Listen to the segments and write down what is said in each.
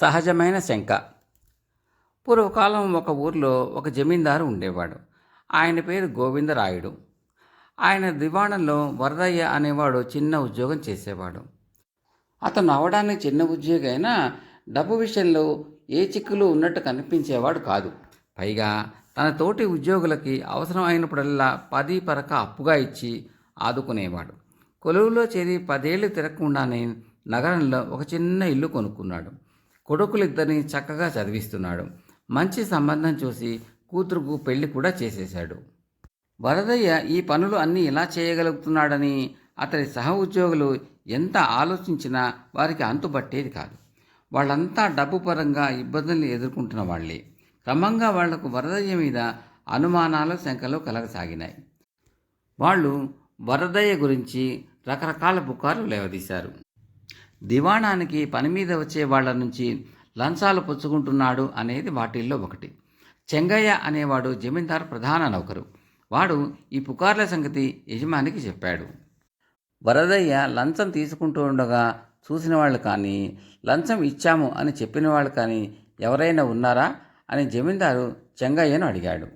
సహజమైన శంక. పూర్వకాలం ఒక ఊర్లో ఒక జమీందారు ఉండేవాడు. ఆయన పేరు గోవిందరాయుడు. ఆయన దివాణంలో వరదయ్య అనేవాడు చిన్న ఉద్యోగం చేసేవాడు. అతను అవడానికి చిన్న ఉద్యోగి అయినా డబ్బు విషయంలో ఏ చిక్కులు ఉన్నట్టు కనిపించేవాడు కాదు. పైగా తన తోటి ఉద్యోగులకి అవసరం అయినప్పుడల్లా పది పరక అప్పుగా ఇచ్చి ఆదుకునేవాడు. కొలువులో చేరి పదేళ్ళు తిరగకుండానే నగరంలో ఒక చిన్న ఇల్లు కొనుక్కున్నాడు. కొడుకులిద్దరిని చక్కగా చదివిస్తున్నాడు. మంచి సంబంధం చూసి కూతురుకు పెళ్ళి కూడా చేసేశాడు. వరదయ్య ఈ పనులు అన్నీ ఇలా చేయగలుగుతున్నాడని అతని సహ ఉద్యోగులు ఎంత ఆలోచించినా వారికి అంతుపట్టేది కాదు. వాళ్ళంతా డబ్బు పరంగా ఇబ్బందులు ఎదుర్కొంటున్న వాళ్ళే. క్రమంగా వాళ్ళకు వరదయ్య మీద అనుమానాలు శంకలు కలగసాగినాయి. వాళ్ళు వరదయ్య గురించి రకరకాల పుకార్లు లేవదీశారు. దివాణానికి పని మీద వచ్చే వాళ్ళ నుంచి లంచాలు పుచ్చుకుంటున్నాడు అనేది వాటిల్లో ఒకటి. చెంగయ్య అనేవాడు జమీందారు ప్రధాన నౌకరు. వాడు ఈ పుకార్ల సంగతి యజమానికి చెప్పాడు. వరదయ్య లంచం తీసుకుంటూ ఉండగా చూసిన వాళ్ళు కానీ లంచం ఇచ్చాము అని చెప్పిన వాళ్ళు కానీ ఎవరైనా ఉన్నారా అని జమీందారు చెంగయ్యను అడిగాడు.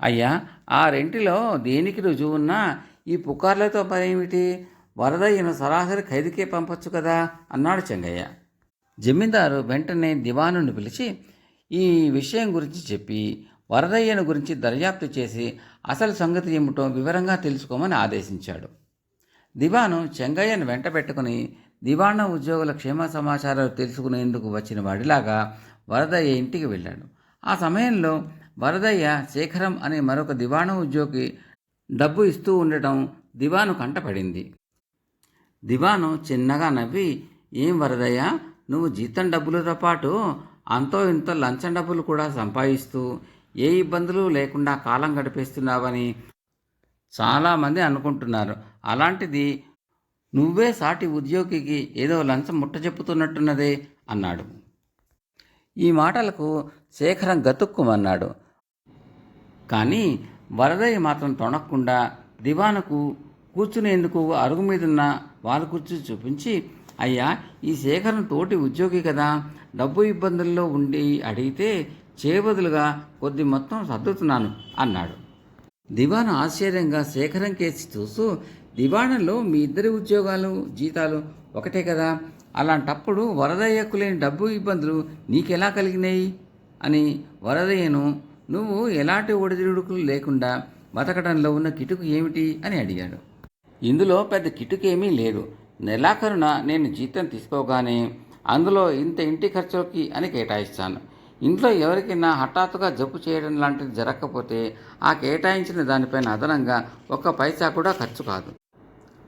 అయ్యా ఆ రెంటిలో దేనికి రుజువున్నా ఈ పుకార్లతో పనేమిటి వరదయ్యను సరాసరి ఖైదుకే పంపొచ్చు కదా అన్నాడు చెంగయ్య. జమీందారు వెంటనే దివానుని పిలిచి ఈ విషయం గురించి చెప్పి వరదయ్యను గురించి దర్యాప్తు చేసి అసలు సంగతి ఏమిటో వివరంగా తెలుసుకోమని ఆదేశించాడు. దివాను చెంగయ్యను వెంట పెట్టుకుని దివాణ ఉద్యోగుల క్షేమ సమాచారాలు తెలుసుకునేందుకు వచ్చిన వాడిలాగా వరదయ్య ఇంటికి వెళ్ళాడు. ఆ సమయంలో వరదయ్య శేఖరం అనే మరొక దివాణ ఉద్యోగి డబ్బు ఇస్తూ ఉండటం దివాను కంటపడింది. దివాను చిన్నగా నవ్వి ఏం వరదయ్యా? నువ్వు జీతం డబ్బులతో పాటు అంతో ఇంతో లంచం డబ్బులు కూడా సంపాదిస్తూ ఏ ఇబ్బందులు లేకుండా కాలం గడిపేస్తున్నావని చాలామంది అనుకుంటున్నారు. అలాంటిది నువ్వే సాటి ఉద్యోగికి ఏదో లంచం ముట్ట చెప్పుతున్నట్టున్నదే అన్నాడు. ఈ మాటలకు శేఖరం గతుక్కుమన్నాడు. కానీ వరదయ్య మాత్రం తొణక్కుండా దివానకు కూర్చునేందుకు అరుగు మీదున్న వాళ్ళ కూర్చుని చూపించి అయ్యా ఈ శేఖరం తోటి ఉద్యోగి కదా డబ్బు ఇబ్బందుల్లో ఉండి అడిగితే చేయబదులుగా కొద్ది మొత్తం సర్దుతున్నాను అన్నాడు. దివాను ఆశ్చర్యంగా శేఖరం కేసి చూస్తూ దివాణంలో మీ ఇద్దరి ఉద్యోగాలు జీతాలు ఒకటే కదా అలాంటప్పుడు వరదయ్యకు లేని డబ్బు ఇబ్బందులు నీకెలా కలిగినాయి? అని వరదయ్యను నువ్వు ఎలాంటి ఒడిదుడుకులు లేకుండా బతకడంలో ఉన్న కిటుకు ఏమిటి? అని అడిగాడు. ఇందులో పెద్ద కిటుకేమీ లేదు. నెలాఖరున నేను జీతం తీసుకోగానే అందులో ఇంత ఇంటి ఖర్చులకి అని కేటాయిస్తాను. ఇంట్లో ఎవరికైనా హఠాత్తుగా జబ్బు చేయడం లాంటిది జరగకపోతే ఆ కేటాయించిన దానిపైన అదనంగా ఒక్క పైసా కూడా ఖర్చు కాదు.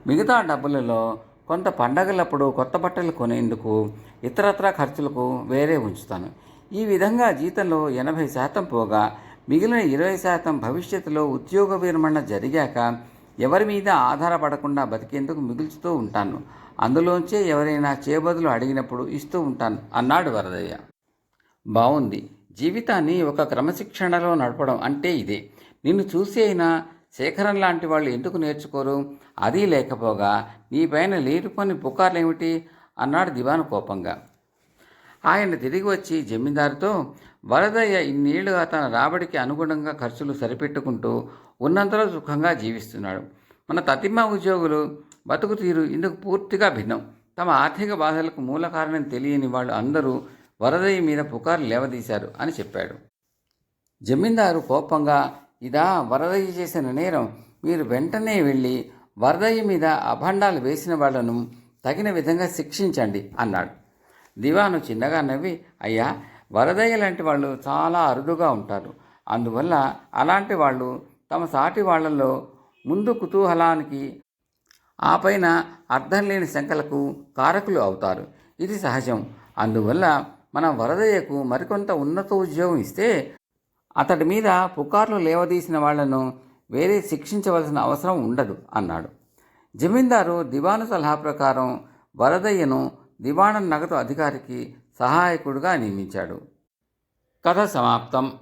మిగతా డబ్బులలో కొంత పండగలప్పుడు కొత్త బట్టలు కొనేందుకు ఇతరత్ర ఖర్చులకు వేరే ఉంచుతాను. ఈ విధంగా జీతంలో ఎనభై శాతం పోగా మిగిలిన ఇరవై శాతం భవిష్యత్తులో ఉద్యోగ విరమణ జరిగాక ఎవరి మీద ఆధారపడకుండా బతికేందుకు మిగుల్చుతూ ఉంటాను. అందులోంచే ఎవరైనా చేబదులు అడిగినప్పుడు ఇస్తూ ఉంటాను అన్నాడు వరదయ్య. బాగుంది జీవితాన్ని ఒక క్రమశిక్షణలో నడపడం అంటే ఇదే. నిన్ను చూసి అయినా శేఖరం లాంటి వాళ్ళు ఎందుకు నేర్చుకోరు? అది లేకపోగా నీ పైన లేనిపోని పుకార్లేమిటి? అన్నాడు దివాను కోపంగా. ఆయన తిరిగి వచ్చి జమీందారుతో వరదయ్య ఇన్నేళ్ళుగా తన రాబడికి అనుగుణంగా ఖర్చులు సరిపెట్టుకుంటూ ఉన్నంతలో సుఖంగా జీవిస్తున్నాడు. మన తతిమ ఉద్యోగులు బతుకు తీరు ఇందుకు పూర్తిగా భిన్నం. తమ ఆర్థిక బాధలకు మూల కారణం తెలియని వాళ్ళు అందరూ వరదయ్య మీద పుకారు లేవదీశారు అని చెప్పాడు. జమీందారు కోపంగా ఇదా వరదయ్య చేసిన నేరం. మీరు వెంటనే వెళ్ళి వరదయ్య మీద అభండాలు వేసిన వాళ్ళను తగిన విధంగా శిక్షించండి అన్నాడు. దివాను చిన్నగా నవ్వి అయ్యా వరదయ్య లాంటి వాళ్ళు చాలా అరుదుగా ఉంటారు. అందువల్ల అలాంటి వాళ్ళు తమ సాటి వాళ్ళలో ముందు కుతూహలానికి ఆ పైన అర్థం లేని శంకలకు కారకులు అవుతారు. ఇది సహజం. అందువల్ల మనం వరదయ్యకు మరికొంత ఉన్నత ఉద్యోగం ఇస్తే అతడి మీద పుకార్లు లేవదీసిన వాళ్ళను వేరే శిక్షించవలసిన అవసరం ఉండదు అన్నాడు. జమీందారు దివాను సలహా ప్రకారం వరదయ్యను దివాణం నగదు అధికారికి సహాయకుడిగా నియమించాడు. కథ సమాప్తం.